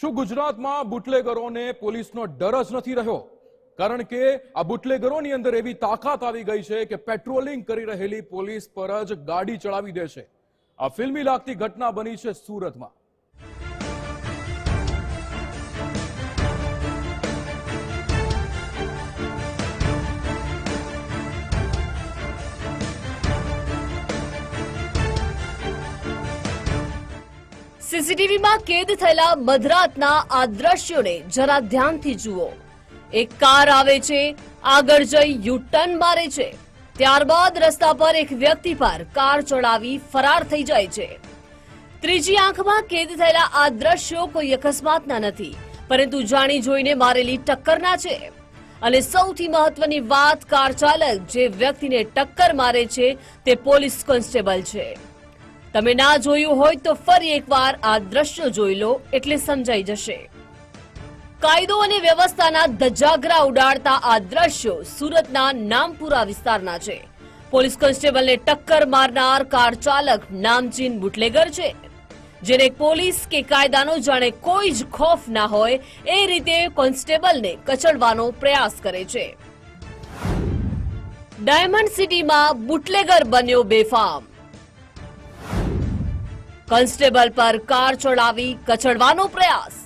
શું ગુજરાતમાં બુટલેગરોને પોલીસનો ડર જ નથી રહ્યો? કારણ કે આ બુટલેગરોની અંદર એવી તાકાત આવી ગઈ છે કે પેટ્રોલિંગ કરી રહેલી પોલીસ પર જ ગાડી ચડાવી દે છે. આ ફિલ્મી લાગતી ઘટના બની છે સુરતમાં. સીસીટીવીમાં કેદ થયેલા મધરાતના આ દ્રશ્યોને જરા ધ્યાનથી જુઓ. એક કાર આવે છે, આગળ જઈ યુ ટર્ન મારે છે. ત્યારબાદ રસ્તા પર એક વ્યક્તિ પર કાર ચડાવી ફરાર થઈ જાય છે. ત્રીજી આંખમાં કેદ થયેલા આ દ્રશ્યો કોઈ અકસ્માતના નથી, પરંતુ જાણી જોઈને મારેલી ટક્કરના છે. અને સૌથી મહત્વની વાત કાર ચાલક જે વ્યક્તિને ટક્કર મારે છે તે પોલીસ કોન્સ્ટેબલ છે. તમે ના જોયું હોય તો ફરી એકવાર આ દ્રશ્ય જોઈ લો એટલે સમજાઈ જશે. કાયદો અને વ્યવસ્થાના ધજાગરા ઉડાડતા આ દ્રશ્યો સુરતના નામપુરા વિસ્તારના છે. પોલીસ કોન્સ્ટેબલને ટક્કર મારનાર કાર ચાલક નામચીન બુટલેગર છે. જેને પોલીસ કે કાયદાનો જાણે કોઈ જ ખોફ ના હોય એ રીતે કોન્સ્ટેબલને કચડવાનો પ્રયાસ કરે છે. ડાયમંડ સિટીમાં બુટલેગર બન્યો બેફામ. કોન્સ્ટેબલ પર કાર ચડાવી કચડવાનો પ્રયાસ.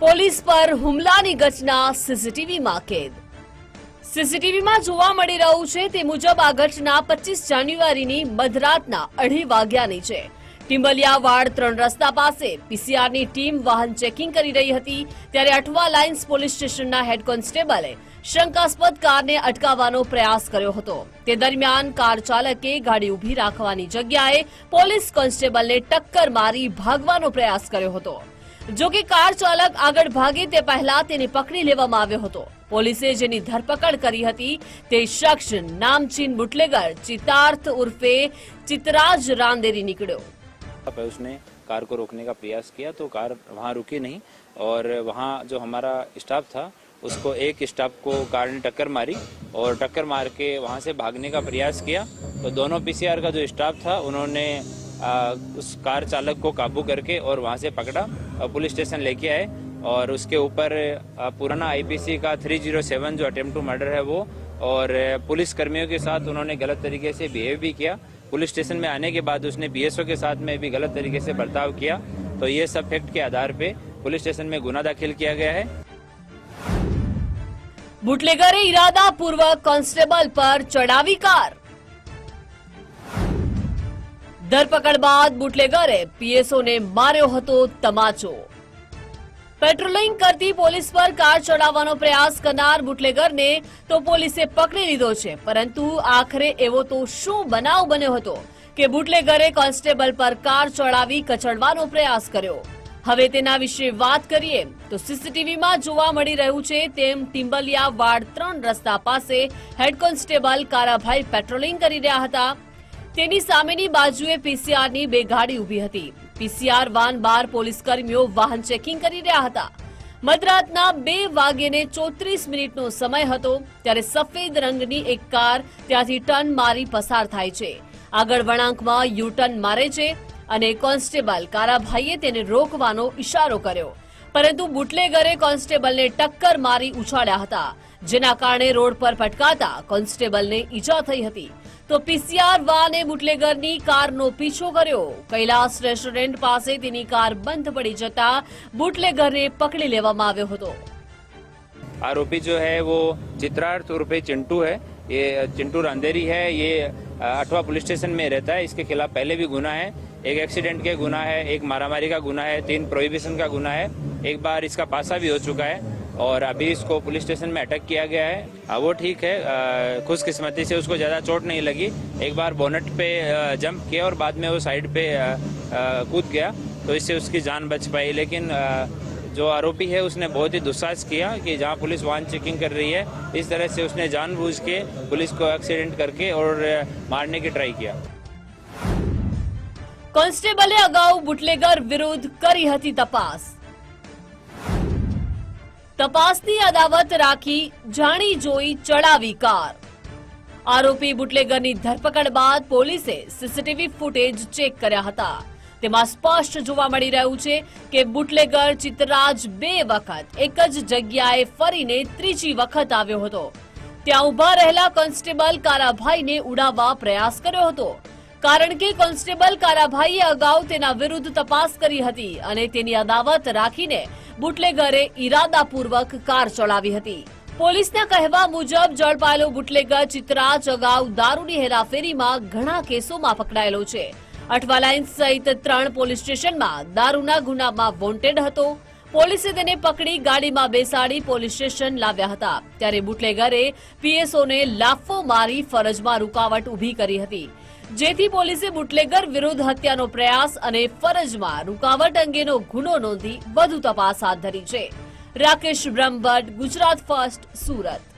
પોલીસ પર હુમલાની ઘટના સીસીટીવીમાં કેદ. સીસીટીવીમાં જોવા મળી રહ્યું છે તે મુજબ આ ઘટના પચીસ જાન્યુઆરીની મધરાતના અઢી વાગ્યાની છે. ટિમ્બલિયાવાડ ત્રણ રસ્તા પાસે પીસીઆરની ટીમ વાહન ચેકિંગ કરી રહી હતી, ત્યારે અઠવા લાઇન્સ પોલીસ સ્ટેશનના હેડ કોન્સ્ટેબલે શંકાસ્પદ કારને અટકાવવાનો પ્રયાસ કર્યો હતો. તે દરમિયાન કાર ચાલકે ગાડી ઊભી રાખવાની જગ્યાએ પોલીસ કોન્સ્ટેબલને ટક્કર મારી ભાગવાનો પ્રયાસ કર્યો હતો. જો કે કાર ચાલક આગળ ભાગે તે પહેલા તેને પકડી લેવામાં આવ્યો હતો. પોલીસે જેની ધરપકડ કરી હતી તે શખ્સ નામચીન બુટલેગર, ચિતાર્થ ઉર્ફે ચિતરાજ રાંદેરી નીકળ્યો. पे उसने कार को रोकने का प्रयास किया तो कार वहाँ रुकी नहीं और वहाँ जो हमारा स्टाफ था उसको एक स्टाफ को कार ने टक्कर मारी और टक्कर मार के वहाँ से भागने का प्रयास किया। तो दोनों पीसीआर का जो स्टाफ था उन्होंने आ, उस कार चालक को काबू करके और वहाँ से पकड़ा और पुलिस स्टेशन लेके आए और उसके ऊपर पुराना आईपीसी का 307 जो अटेम्प्ट टू मर्डर है वो और पुलिस कर्मियों के साथ उन्होंने गलत तरीके से बिहेव भी किया पुलिस स्टेशन में आने के बाद उसने बीएसओ के साथ में भी गलत तरीके से बर्ताव किया तो ये सब फैक्ट के आधार पे पुलिस स्टेशन में गुना दाखिल किया गया है બુટલેગરે ઈરાદાપૂર્વક કોન્સ્ટેબલ પર ચડાવી કાર ધરપકડ બાદ બુટલેગરે પીએસઓને માર્યો હતો તમાચો પેટ્રોલિંગ કરતી પોલીસ પર કાર ચડાવવાનો પ્રયાસ કરનાર બુટલેગરને તો પોલીસે પકડી લીધો છે. પરંતુ આખરે એવો તો શું બનાવ બન્યો હતો કે બુટલેગરે કોન્સ્ટેબલ પર કાર ચડાવી કચડવાનો પ્રયાસ કર્યો. હવે તેના વિશે વાત કરીએ તો સીસીટીવીમાં જોવા મળી રહ્યું છે તેમ ટિમ્બલિયા વાડ ત્રણ રસ્તા પાસે હેડ કોન્સ્ટેબલ કારાભાઈ પેટ્રોલિંગ કરી રહ્યા હતા. તેની સામેની બાજુએ પીસીઆરની બે ગાડી ઊભી હતી. પીસીઆર વાન બાર પોલીસ કર્મીઓ વાહન ચેકિંગ કરી રહ્યા હતા. મધરાતના બે વાગ્યે ચોત્રીસ મિનિટનો સમય હતો ત્યારે સફેદ રંગની એક કાર ત્યાંથી ટર્ન મારી પસાર થાય છે. આગળ વળાંકમાં યુ ટર્ન મારે છે અને કોન્સ્ટેબલ કારાભાઈએ તેને રોકવાનો ઇશારો કર્યો. પરંતુ બુટલેગરે કોન્સ્ટેબલને ટક્કર મારી ઉછાળ્યા હતા, જેના કારણે રોડ પર પટકાતા કોન્સ્ટેબલને ઈજા થઈ હતી. તો પીસીઆર વાને બુટલેગરની કારનો પીછો કર્યો કૈલાસ રેસ્ટોરન્ટ પાસે તેની કાર બંધ પડી જતા બુટલેગરને પકડી લેવામાં આવ્યો હતો आरोपी जो है वो चित्रार्थ उर्फे चिंटू है ये चिंटू रांदेरी है ये अ, अठवा पुलिस स्टेशन में रहता है इसके खिलाफ पहले भी गुना है एक एक्सीडेंट के गुना है एक मारामारी का गुना है तीन प्रोहिबिशन का गुना है एक बार इसका पासा भी हो चुका है और अभी इसको पुलिस स्टेशन में अटक किया गया है हाँ, वो ठीक है अ, खुशकिस्मती से उसको ज़्यादा चोट नहीं लगी एक बार बोनट पे अ, जंप किया और बाद में वो साइड पे अ, अ, कूद गया तो इससे उसकी जान बच पाई लेकिन अ, जो आरोपी है उसने बहुत ही दुस्साहस किया कि जहां पुलिस वाहन चेकिंग कर रही है इस तरह से उसने जानबूझ के पुलिस को एक्सीडेंट करके और अ, मारने की ट्राई किया કોન્સ્ટેબલે અગાઉ બુટલેગર વિરુદ્ધ કરી હતી તપાસ તપાસની અદાવત રાખી જાણી જોઈ ચડાવી કાર. આરોપી બુટલેગરની ધરપકડ બાદ પોલીસે સીસીટીવી ફૂટેજ ચેક કર્યા હતા. તેમાં સ્પષ્ટ જોવા મળી રહ્યું છે કે બુટલેગર ચિત્રાજ બે વખત એક જ જગ્યાએ ફરીને ત્રીજી વખત આવ્યો હતો. ત્યાં ઊભા રહેલા કોન્સ્ટેબલ કારાભાઈને ઉડાવવા પ્રયાસ કર્યો હતો. કારણ કે કોન્સ્ટેબલ કારાભાઈએ અગાઉ તેના વિરુદ્ધ તપાસ કરી હતી અને તેની અદાવત રાખીને બુટલેગરે ઈરાદાપૂર્વક કાર ચલાવી હતી. પોલીસના કહેવા મુજબ ઝડપાયેલો બુટલેગર ચિત્રાજ અગાઉ દારૂની હેરાફેરીમાં ઘણા કેસોમાં પકડાયેલો છે. અઠવાલાઇન્સ સહિત ત્રણ પોલીસ સ્ટેશનમાં દારૂના ગુનામાં વોન્ટેડ હતો. પોલીસે તેને પકડી ગાડીમાં બેસાડી પોલીસ સ્ટેશન લાવ્યા હતા. ત્યારે બુટલેગરે પીએસઓને લાફો મારી ફરજમાં રૂકાવટ ઊભી કરી હતી. જેથી પોલીસે બુટલેગર વિરુદ્ધ હત્યાનો પ્રયાસ અને ફરજમાં રૂકાવટ અંગેનો ગુનો નોંધી વધુ તપાસ હાથ ધરી છે. રાકેશ બ્રહ્મભટ્ટ, ગુજરાત ફર્સ્ટ, સુરત.